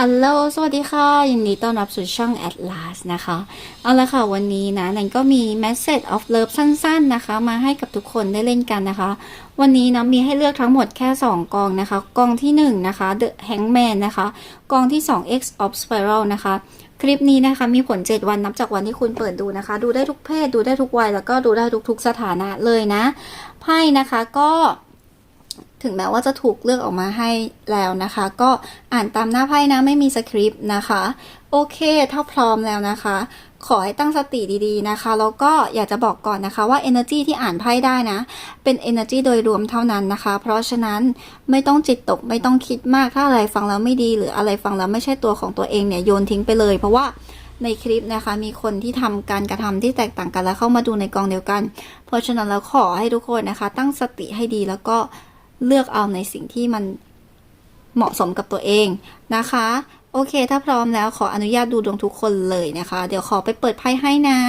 อัลโหลสวัสดีค่ะ ยินดีต้อนรับสู่ช่อง Atlas นะคะ เอาละค่ะ วันนี้นะนันก็มี Message of Love สั้น ๆ นะคะ มาให้กับทุกคนได้เล่นกันนะคะ วันนี้นะมีให้เลือกทั้งหมดแค่ 2 กองนะคะ กองที่ 1 นะคะ The Hangman นะคะ กองที่ 2 X of Spiral นะคะ คลิปนี้นะคะ มีผล 7 วันนับจากวันที่คุณเปิดดูนะคะ ดูได้ทุกเพศ ดูได้ทุกวัย แล้วก็ดูได้ทุกๆสถานะเลยนะ ไพ่นะคะก็ ถึงแม้ว่าจะถูกเลือกออกมาให้แล้วนะคะ ก็อ่านตามหน้าไพ่นะไม่มีสคริปต์นะคะ โอเคถ้าพร้อมแล้วนะคะ ขอให้ตั้งสติดีๆนะคะ แล้วก็อยากจะบอกก่อนนะคะว่า energy ที่อ่านไพ่ได้นะ เป็น energy โดยรวมเท่านั้นนะคะ เพราะฉะนั้นไม่ต้องจิตตกไม่ต้องคิดมากถ้าอะไรฟังแล้วไม่ดีหรืออะไรฟังแล้วไม่ใช่ตัวของตัวเองเนี่ยโยนทิ้งไปเลย เพราะว่าในคลิปนะคะมีคนที่ทำการกระทำที่แตกต่างกันแล้วเข้ามาดูในกองเดียวกัน เพราะฉะนั้นแล้วขอให้ทุกคนนะคะ ตั้งสติให้ดีแล้วก็ เลือกเอาในสิ่งที่มันเหมาะสมกับตัวเองนะคะ โอเค ถ้าพร้อมแล้วขออนุญาตดูดวงทุกคนเลยนะคะ เดี๋ยวขอไปเปิดไพ่ให้นะ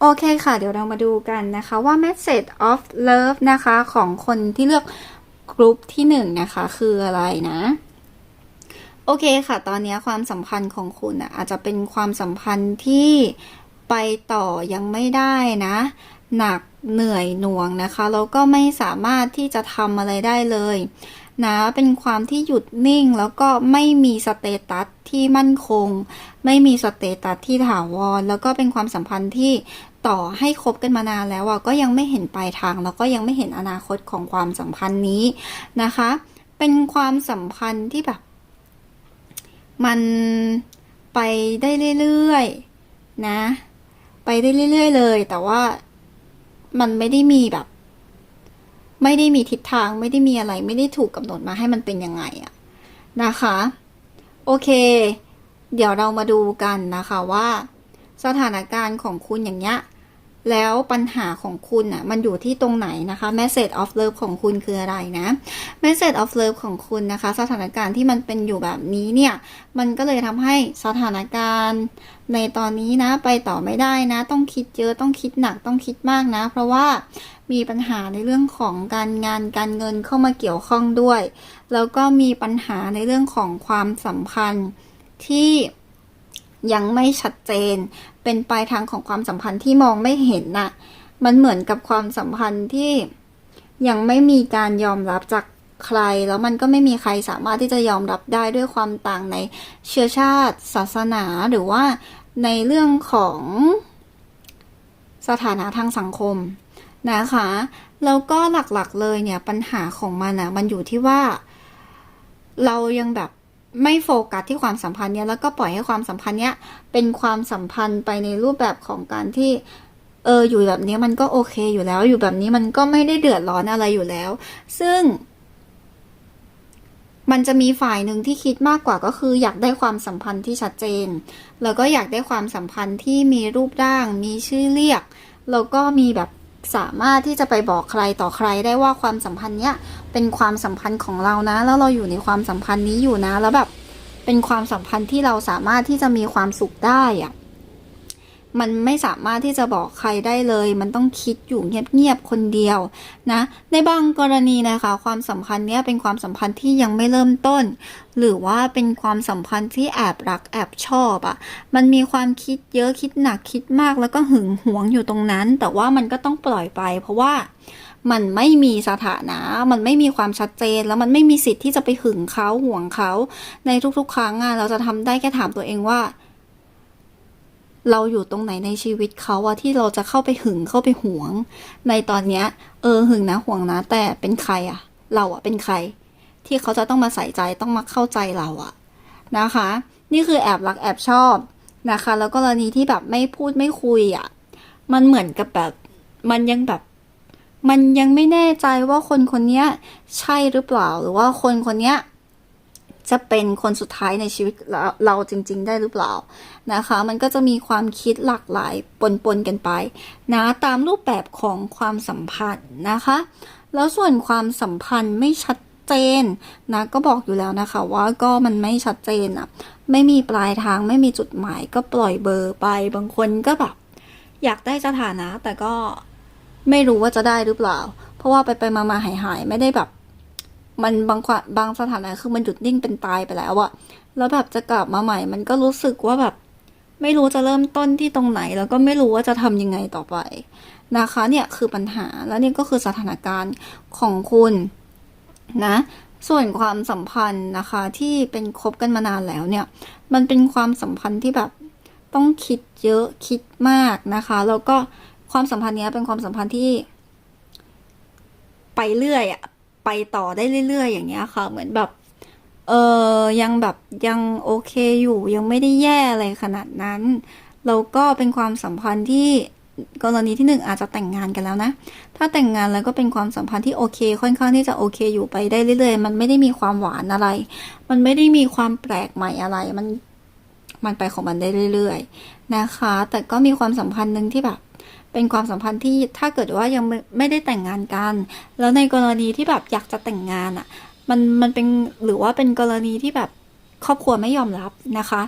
โอเคค่ะ เดี๋ยวเรามาดูกันนะคะว่า message of love นะคะ ของคนที่เลือกกรุ๊ปที่หนึ่งนะคะ คืออะไรนะโอเคค่ะ ตอนนี้ความสัมพันธ์ของคุณอะอาจจะเป็นความสัมพันธ์ที่ไปต่อยังไม่ได้นะ หนักเหนื่อยหน่วงนะคะแล้วก็ไม่สามารถที่จะทำอะไรได้เลยนะเป็นความที่หยุดนิ่งแล้วก็ไม่มีสเตตัสที่มั่นคง ไม่มีสเตตัสที่ถาวร แล้วก็เป็นความสัมพันธ์ที่ต่อให้คบกันมานานแล้วก็ยังไม่เห็นปลายทาง แล้วก็ยังไม่เห็นอนาคตของความสัมพันธ์นี้นะคะ เป็นความสัมพันธ์ที่แบบ มันไปได้เรื่อยๆนะ ไปได้เรื่อย ๆ เลย แต่ว่า มันไม่ได้มีแบบ ไม่ได้มีทิศทางไม่ได้มีอะไร ไม่ได้ถูกกำหนดมาให้มันเป็นยังไงอะนะคะ โอเค เดี๋ยวเรามาดูกันนะคะว่า สถานการณ์ของคุณอย่างเงี้ย แล้วปัญหาของคุณอะมันอยู่ที่ตรงไหนนะคะ message of love ของคุณคืออะไรนะ message of love ของคุณนะคะ สถานการณ์ที่มันเป็นอยู่แบบนี้เนี่ย มันก็เลยทำให้สถานการณ์ในตอนนี้นะไปต่อไม่ได้นะ ต้องคิดเยอะต้องคิดหนักต้องคิดมากนะ เพราะว่ามีปัญหาในเรื่องของการงานการเงินเข้ามาเกี่ยวข้องด้วย แล้วก็มีปัญหาในเรื่องของความสัมพันธ์ที่ ยังไม่ชัดเจน เป็นปลายทางของความสัมพันธ์ที่มองไม่เห็นน่ะ มันเหมือนกับความสัมพันธ์ที่ยังไม่มีการยอมรับจากใคร แล้วมันก็ไม่มีใครสามารถที่จะยอมรับได้ด้วยความต่างในเชื้อชาติ ศาสนาหรือว่าในเรื่องของสถานะทางสังคมนะคะแล้วก็หลักๆเลยเนี่ยปัญหาของมันอะมันอยู่ที่ว่า เรายังแบบ ไม่โฟกัสที่ความสัมพันธ์เนี้ยแล้วก็ปล่อยให้ความสัมพันธ์เนี้ยเป็นความสัมพันธ์ไปในรูปแบบของการที่เอออยู่แบบนี้มันก็โอเคอยู่แล้ว อยู่แบบนี้มันก็ไม่ได้เดือดร้อนอะไรอยู่แล้ว ซึ่ง มันจะมีฝ่ายหนึ่งที่คิดมากกว่าก็คือ อยากได้ความสัมพันธ์ที่ชัดเจน แล้วก็อยากได้ความสัมพันธ์ที่มีรูปร่าง มีชื่อเรียกแล้วก็มีแบบ สามารถที่จะไปบอกใครต่อใครได้ว่าความสัมพันธ์เนี้ยเป็นความสัมพันธ์ของเรานะ แล้วเราอยู่ในความสัมพันธ์นี้อยู่นะ แล้วแบบเป็นความสัมพันธ์ที่เราสามารถที่จะมีความสุขได้อะ มันไม่สามารถที่จะบอกใครได้เลย มันต้องคิดอยู่เงียบๆคนเดียวนะ ในบางกรณีนะคะ ความสัมพันธ์เนี้ยเป็นความสัมพันธ์ที่ยังไม่เริ่มต้น หรือว่าเป็นความสัมพันธ์ที่แอบรักแอบชอบอะ่ะ มันมีความคิดเยอะคิดหนักคิดมากแล้วก็หึงหวงอยู่ตรงนั้น แต่ว่ามันก็ต้องปล่อยไป เพราะว่ามันไม่มีสถานะ มันไม่มีความชัดเจน แล้วมันไม่มีสิทธิ์ที่จะไปหึงเขาห่วงเขา ในทุกๆ ครั้งอะเราจะทำได้แค่ถามตัวเองว่า เราอยู่ตรงไหนในชีวิตเขาอะที่เราจะเข้าไปหึงเข้าไปหวง ในตอนเนี้ย เออหึงนะห่วงนะ แต่เป็นใครอะเราอะเป็นใคร ที่เขาจะต้องมาใส่ใจต้องมาเข้าใจเราอะนะคะ นี่คือแอบรักแอบชอบนะคะ แล้วกรณีที่แบบไม่พูดไม่คุยอะมันเหมือนกับแบบมันยังแบบมันยังไม่แน่ใจว่าคนคนเนี้ยใช่หรือเปล่าหรือว่าคนคนเนี้ย จะเป็นคนสุดท้ายในชีวิตเราเราจริง ๆ ได้หรือเปล่านะคะ มันก็จะมีความคิดหลากหลายปนๆกันไปนะตามรูปแบบของความสัมพันธ์นะคะ แล้วส่วนความสัมพันธ์ไม่ชัดเจนนะก็บอกอยู่แล้วนะคะว่าก็มันไม่ชัดเจนอะไม่มีปลายทางไม่มีจุดหมายก็ปล่อยเบอร์ไปบางคนก็แบบอยากได้สถานะแต่ก็ไม่รู้ว่าจะได้หรือเปล่า เพราะว่าไปไปมามาหายหายๆไม่ได้แบบ มันบางความบางสถานะคือมันหยุดนิ่งเป็นตายไปแล้วอะแล้วแบบจะกลับมาใหม่ มันก็รู้สึกว่าแบบ ไม่รู้จะเริ่มต้นที่ตรงไหน แล้วก็ไม่รู้ว่าจะทำยังไงต่อไปนะคะเนี่ยคือปัญหาแล้วนี่ก็คือสถานการณ์ของคุณนะส่วนความสัมพันธ์นะคะที่เป็นคบกันมานานแล้วเนี่ย มันเป็นความสัมพันธ์ที่แบบต้องคิดเยอะคิดมากนะคะ แล้วก็ความสัมพันธ์เนี้ยเป็นความสัมพันธ์ที่ ไปเรื่อยอะ ไปต่อได้เรื่อย ๆ อย่างเงี้ยค่ะ เหมือนแบบ เออยังแบบยังโอเคอยู่ยังไม่ได้แย่อะไรขนาดนั้น แล้วก็เป็นความสัมพันธ์ที่กรณีที่หนึ่งอาจจะแต่งงานกันแล้วนะ ถ้าแต่งงานแล้วก็เป็นความสัมพันธ์ที่โอเค ค่อนข้างที่จะโอเคอยู่ไปได้เรื่อยๆ มันไม่ได้มีความหวานอะไร มันไม่ได้มีความแปลกใหม่อะไร มัน มันไปของมันได้เรื่อย ๆ นะคะ แต่ก็มีความสัมพันธ์หนึ่งที่แบบ เป็นความสัมพันธ์ที่ถ้าเกิดว่ายังไม่ไมได้แต่งงานกัน แล้วในกรณีที่แบบอยากจะแต่งงานอะมันมันเป็นหรือว่าเป็นกรณีที่แบบครอบครัวไม่ยอมรับนะคะ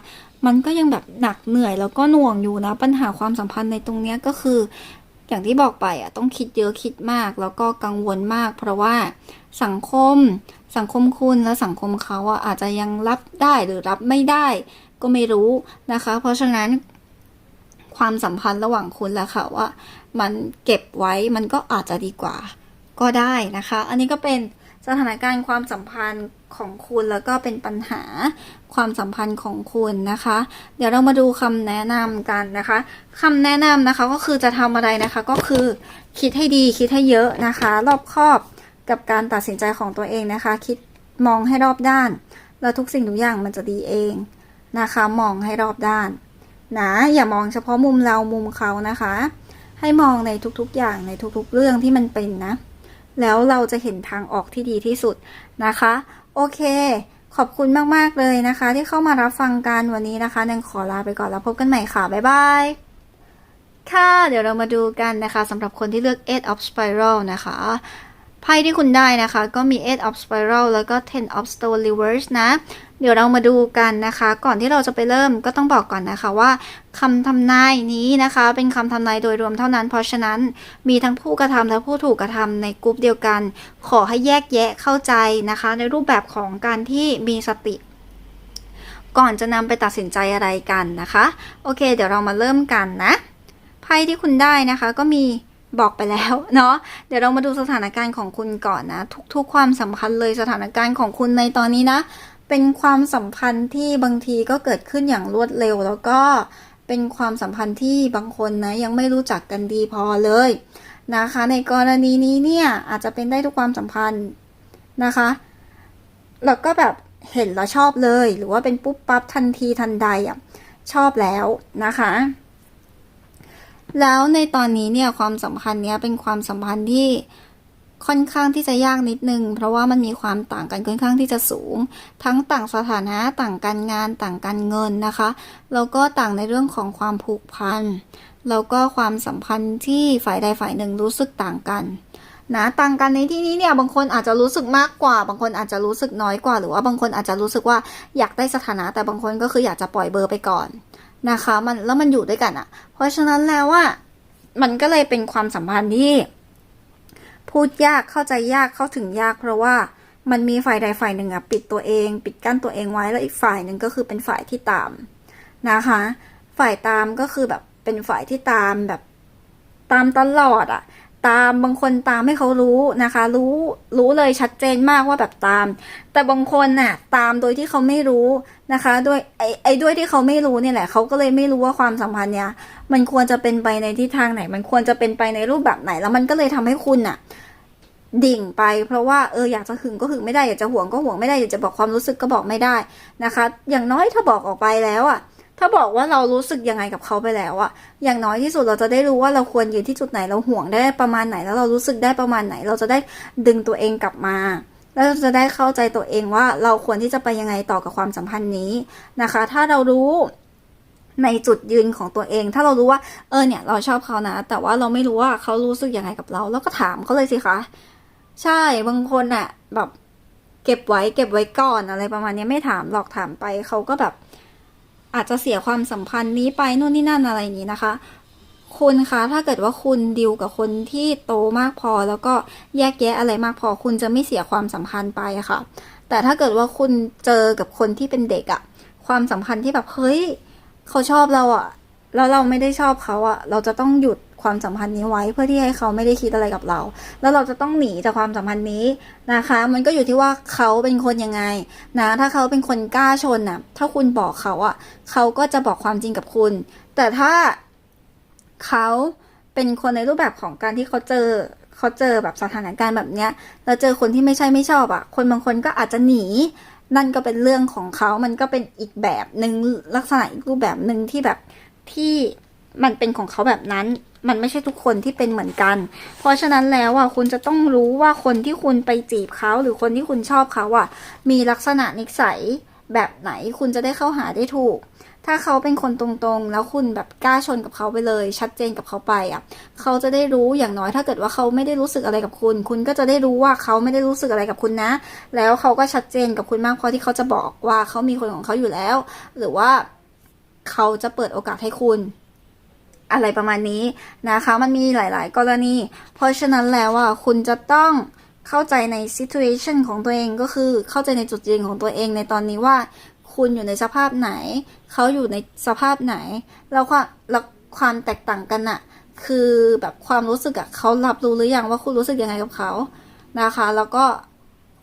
มันก็ยังแบบหนักเหนื่อยแล้วก็หน่วงอยู่นะ ปัญหาความสัมพันธ์ในตรงเนี้ยก็คือ อย่างที่บอกไปอะต้องคิดเยอะคิดมาก แล้วก็กังวลมาก เพราะว่าสังคมสังคมคุณและสังคมเขาอะอาจจะยังรับได้หรือรับไม่ได้ก็ไม่รู้นะคะ เพราะฉะนั้น ความสัมพันธ์ระหว่างคุณและเขาว่า มันเก็บไว้มันก็อาจจะดีกว่า ก็ได้นะคะ อันนี้ก็เป็นสถานการณ์ความสัมพันธ์ของคุณแล้วก็เป็นปัญหาความสัมพันธ์ของคุณนะคะ เดี๋ยวเรามาดูคำแนะนำกันนะคะคำแนะนำนะคะก็คือจะทำอะไรนะคะก็คือคิดให้ดีคิดให้เยอะนะคะ รอบคอบกับการตัดสินใจของตัวเองนะคะ คิดมองให้รอบด้าน แล้วทุกสิ่งทุกอย่างมันจะดีเองนะคะ มองให้รอบด้าน นะอย่ามองเฉพาะมุมเรามุมเขานะคะ ให้มองในทุกๆอย่างในทุกๆเรื่องที่มันเป็นนะ แล้วเราจะเห็นทางออกที่ดีที่สุดนะคะ โอเค ขอบคุณมากๆเลยนะคะ ที่เข้ามารับฟังกันวันนี้นะคะนังขอลาไปก่อนแล้วพบกันใหม่ค่ะ บ๊ายบายค่ะเดี๋ยวเรามาดูกันนะคะสำหรับคนที่เลือก Eight of Spiral นะคะไพ่ที่คุณได้นะคะ ก็มี Eight of Spiral แล้วก็ Ten of Stone Reverse นะ เดี๋ยวเรามาดูกันนะคะ ก่อนที่เราจะไปเริ่มก็ต้องบอกก่อนนะคะว่าคำทำนายนี้นะคะ เป็นคำทำนายโดยรวมเท่านั้น เพราะฉะนั้นมีทั้งผู้กระทำและผู้ถูกกระทำในกลุ่มเดียวกัน ขอให้แยกแยะเข้าใจนะคะ ในรูปแบบของการที่มีสติ ก่อนจะนำไปตัดสินใจอะไรกันนะคะ โอเค เดี๋ยวเรามาเริ่มกันนะไพ่ที่คุณได้นะคะก็มีบอกไปแล้วเนาะเดี๋ยวเรามาดูสถานการณ์ของคุณก่อนนะ ทุกๆ ความสัมพันธ์เลยสถานการณ์ของคุณในตอนนี้นะ เป็นความสัมพันธ์ที่บางทีก็เกิดขึ้นอย่างรวดเร็ว แล้วก็เป็นความสัมพันธ์ที่บางคนนะยังไม่รู้จักกันดีพอเลยนะคะ ในกรณีนี้เนี่ยอาจจะเป็นได้ทุกความสัมพันธ์นะคะแล้วก็แบบเห็นแล้วชอบเลย หรือว่าเป็นปุ๊บปั๊บทันทีทันใดอะชอบแล้วนะคะ แล้วในตอนนี้เนี่ยความสัมพันธ์เนี้ยเป็นความสัมพันธ์ที่ ค่อนข้างที่จะยากนิดนึง เพราะว่ามันมีความต่างกันค่อนข้างที่จะสูง ทั้งต่างสถานะต่างการงานต่างการเงินนะคะแล้วก็ต่างในเรื่องของความผูกพันแล้วก็ความสัมพันธ์ที่ฝ่ายใดฝ่ายหนึ่งรู้สึกต่างกันนะต่างกันในที่นี้เนี่ยบางคนอาจจะรู้สึกมากกว่า บางคนอาจจะรู้สึกน้อยกว่า หรือว่าบางคนอาจจะรู้สึกว่าอยากได้สถานะ แต่บางคนก็คืออยากจะปล่อยเบอร์ไปก่อนนะคะ มันแล้วมันอยู่ด้วยกันอะ่ะ เพราะฉะนั้นแล้วว่ามันก็เลยเป็นความสัมพันธ์ที่ พูดยากเข้าใจยากเข้าถึงยาก เพราะว่ามันมีฝ่ายใดฝ่ายหนึ่งอะปิดตัวเอง ปิดกั้นตัวเองไว้แล้วอีกฝ่ายหนึ่งก็คือเป็นฝ่ายที่ตามนะคะ ฝ่ายตามก็คือแบบเป็นฝ่ายที่ตามแบบตามตลอดอะ ตามบางคนตามให้เขารู้นะคะ รู้รู้เลยชัดเจนมากว่าแบบตาม แต่บางคนน่ะ ตามโดยที่เขาไม่รู้นะคะด้วยไอ้ไอ้ด้วยที่เขาไม่รู้เนี่ยแหละเขาก็เลยไม่รู้ว่าความสัมพันธ์เนี้ยมันควรจะเป็นไปในทิศทางไหน มันควรจะเป็นไปในรูปแบบไหน แล้วมันก็เลยทำให้คุณน่ะ ดิ่งไป เพราะว่าเอออยากจะหึงก็หึงไม่ได้อยากจะห่วงก็ห่วงไม่ได้อยากจะบอกความรู้สึกก็บอกไม่ได้นะคะ อย่างน้อยถ้าบอกออกไปแล้วอะ ถ้าบอกว่าเรารู้สึกยังไงกับเขาไปแล้วอะอย่างน้อยที่สุดเราจะได้รู้ว่าเราควรยืนที่จุดไหนเราห่วงได้ประมาณไหนแล้วเรารู้สึกได้ประมาณไหน เราจะได้ดึงตัวเองกลับมาแล้วเราจะได้เข้าใจตัวเองว่าเราควรที่จะไปยังไงต่อกับความสัมพันธ์นี้นะคะ ถ้าเรารู้ในจุดยืนของตัวเอง ถ้าเรารู้ว่าเออเนี่ยเราชอบเขานะ แต่ว่าเราไม่รู้ว่าเขารู้สึกยังไงกับเรา แล้วก็ถามเขาเลยสิคะ ใช่บางคนอะแบบ เก็บไว้เก็บไว้ก่อนอะไรประมาณนี้ไม่ถามหรอกถามไปเขาก็แบบ อาจจะเสียความสัมพันธ์นี้ไปนู่นนี่นั่นอะไรนี้นะคะ คุณคะถ้าเกิดว่าคุณดิวกับคนที่โตมากพอ แล้วก็แยกแยะอะไรมากพอ คุณจะไม่เสียความสัมพันธ์ไปอะค่ะ แต่ถ้าเกิดว่าคุณเจอกับคนที่เป็นเด็กอะความสัมพันธ์ที่แบบเฮ้ยเขาชอบเราอะ แล้วเราไม่ได้ชอบเขาอะเราจะต้องหยุดความสัมพันธ์นี้ไว้เพื่อที่ให้เขาไม่ได้คิดอะไรกับเรา แล้วเราจะต้องหนีจากความสัมพันธ์นี้นะคะ มันก็อยู่ที่ว่าเขาเป็นคนยังไงนะถ้าเขาเป็นคนกล้าชนนะถ้าคุณบอกเขาอะเขาก็จะบอกความจริงกับคุณ แต่ถ้าเขาเป็นคนในรูปแบบของการที่เขาเจอเขาเจอแบบสถานการณ์แบบเนี้ยแล้วเจอคนที่ไม่ใช่ไม่ชอบอะคนบางคนก็อาจจะหนี นั่นก็เป็นเรื่องของเขา มันก็เป็นอีกแบบหนึ่งลักษณะอีกรูปแบบหนึ่งที่แบบ ที่มันเป็นของเขาแบบนั้น มันไม่ใช่ทุกคนที่เป็นเหมือนกัน เพราะฉะนั้นแล้วอะคุณจะต้องรู้ว่าคนที่คุณไปจีบเขาหรือคนที่คุณชอบเขาอะ มีลักษณะนิสัยแบบไหนคุณจะได้เข้าหาได้ถูก ถ้าเขาเป็นคนตรงๆ แล้วคุณแบบกล้าชนกับเขาไปเลย ชัดเจนกับเขาไปอะ เขาจะได้รู้อย่างน้อยถ้าเกิดว่าเขาไม่ได้รู้สึกอะไรกับคุณ คุณก็จะได้รู้ว่าเขาไม่ได้รู้สึกอะไรกับคุณนะ แล้วเขาก็ชัดเจนกับคุณมากพอที่เขาจะบอกว่าเขามีคนของเขาอยู่แล้ว หรือว่า เขาจะเปิดโอกาสให้คุณ อะไรประมาณนี้นะคะ มันมีหลาย ๆ กรณี เพราะฉะนั้นแล้วอะคุณจะต้องเข้าใจใน situation ของตัวเองก็คือเข้าใจในจุดยืนของตัวเองในตอนนี้ว่า คุณอยู่ในสภาพไหน เขาอยู่ในสภาพไหน แล้วความแล้วความแตกต่างกันอะคือแบบความรู้สึกอะเขารับรู้หรือยังว่าคุณรู้สึกยังไงกับเขานะคะ แล้วก็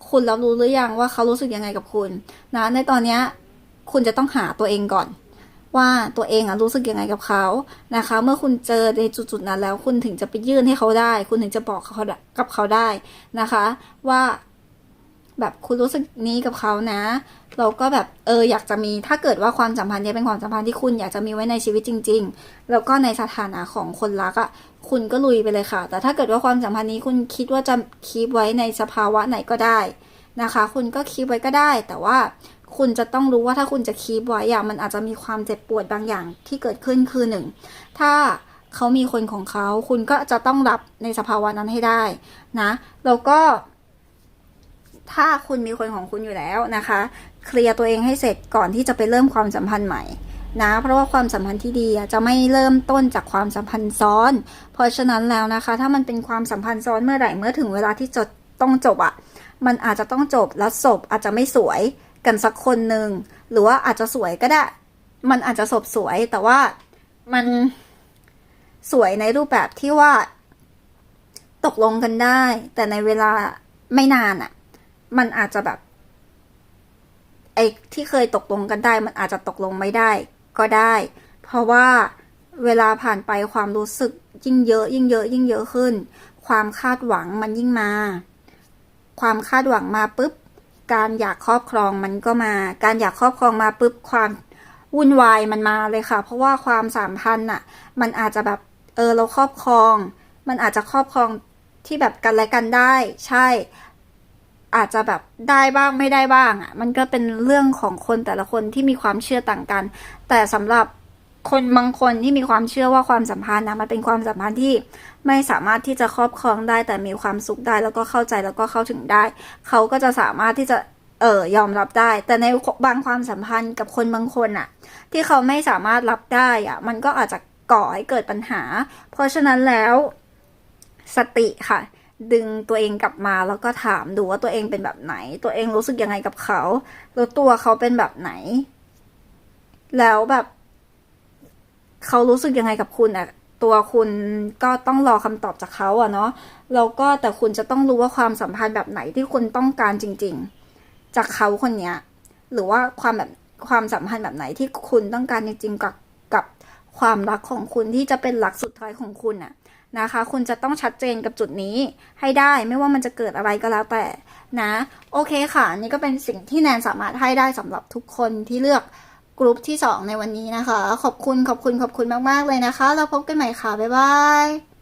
คุณรับรู้หรือยังว่าเขารู้สึกยังไงกับคุณนะในตอนนี้คุณจะต้องหาตัวเองก่อน ว่าตัวเองอะรู้สึกยังไงกับเขานะคะ เมื่อคุณเจอในจุดๆนั้นแล้วคุณถึงจะไปยื่นให้เขาได้ คุณถึงจะบอกเขากับเขาได้นะคะ ว่าแบบคุณรู้สึกนี้กับเขานะ เราก็แบบเอออยากจะมีถ้าเกิดว่าความสัมพันธ์นี้เป็นความสัมพันธ์ที่คุณอยากจะมีไว้ในชีวิตจริง ๆ แล้วก็ในสถานะของคนรักอะ่ะคุณก็ลุยไปเลยค่ะ แต่ถ้าเกิดว่าความสัมพันธ์นี้คุณคิดว่าจะคีบไว้ในสภาวะไหนก็ได้นะคะ คุณก็คีบไว้ก็ได้ แต่ว่า คุณจะต้องรู้ว่าถ้าคุณจะคีบไว้อะมันอาจจะมีความเจ็บปวดบางอย่างที่เกิดขึ้นคือหนึ่งถ้าเขามีคนของเขา คุณก็จะต้องรับในสภาวะนั้นให้ได้นะแล้วก็ ถ้าคุณมีคนของคุณอยู่แล้วนะคะ เคลียร์ตัวเองให้เสร็จก่อนที่จะไปเริ่มความสัมพันธ์ใหม่นะเพราะว่าความสัมพันธ์ที่ดีอะจะไม่เริ่มต้นจากความสัมพันธ์ซ้อน เพราะฉะนั้นแล้วนะคะ ถ้ามันเป็นความสัมพันธ์ซ้อนเมื่อไหร่เมื่อถึงเวลาที่จะต้องจบอะมันอาจจะต้องจบแล้วศพอาจจะไม่สวย กันสักคนหนึ่งหรือว่าอาจจะสวยก็ได้ มันอาจจะศพสวยแต่ว่ามันสวยในรูปแบบที่ว่า ตกลงกันได้ แต่ในเวลาไม่นานอะ มันอาจจะแบบไอ้ที่เคยตกลงกันได้ มันอาจจะตกลงไม่ได้ ก็ได้ เพราะว่าเวลาผ่านไปความรู้สึกยิ่งเยอะ ยิ่งเยอะ ยิ่งเยอะขึ้น ความคาดหวังมันยิ่งมา ความคาดหวังมาปุ๊บ การอยากครอบครองมันก็มา การอยากครอบครองมาปุ๊บความวุ่นวายมันมาเลยค่ะ เพราะว่าความสัมพันธ์น่ะ มันอาจจะแบบเออเราครอบครอง มันอาจจะครอบครองที่แบบกันและกันได้ ใช่ อาจจะแบบได้บ้างไม่ได้บ้างอะ มันก็เป็นเรื่องของคนแต่ละคนที่มีความเชื่อต่างกัน แต่สำหรับ คนบางคนที่มีความเชื่อว่าความสัมพันธ์นะมันเป็นความสัมพันธ์ที่ไม่สามารถที่จะครอบครองได้แต่มีความสุขได้แล้วก็เข้าใจแล้วก็เข้าถึงได้ เขาก็จะสามารถที่จะเออยอมรับได้ แต่ในบางความสัมพันธ์กับคนบางคนอะที่เขาไม่สามารถรับได้อะมันก็อาจจะก่อให้เกิดปัญหา เพราะฉะนั้นแล้วสติค่ะ ดึงตัวเองกลับมาแล้วก็ถามดูว่าตัวเองเป็นแบบไหน ตัวเองรู้สึกยังไงกับเขา แล้วตัวเขาเป็นแบบไหน แล้วแบบ เขารู้สึกยังไงกับคุณอะตัวคุณก็ต้องรอคำตอบจากเขาอะเนาะแล้วก็แต่คุณจะต้องรู้ว่าความสัมพันธ์แบบไหนที่คุณต้องการจริง ๆ จากเขาคนเนี้ยหรือว่าความแบบความสัมพันธ์แบบไหนที่คุณต้องการจริงๆกับกับความรักของคุณที่จะเป็นหลักสุดท้ายของคุณอะนะคะ คุณจะต้องชัดเจนกับจุดนี้ให้ได้ไม่ว่ามันจะเกิดอะไรก็แล้วแต่นะ โอเคค่ะนนี่ก็เป็นสิ่งที่แนนสามารถให้ได้สำหรับทุกคนที่เลือก กลุ่มที่ 2 ในวันนี้นะคะ ขอบคุณขอบคุณขอบคุณมาก ๆ เลยนะคะ เราพบกันใหม่ค่ะ บ๊ายบาย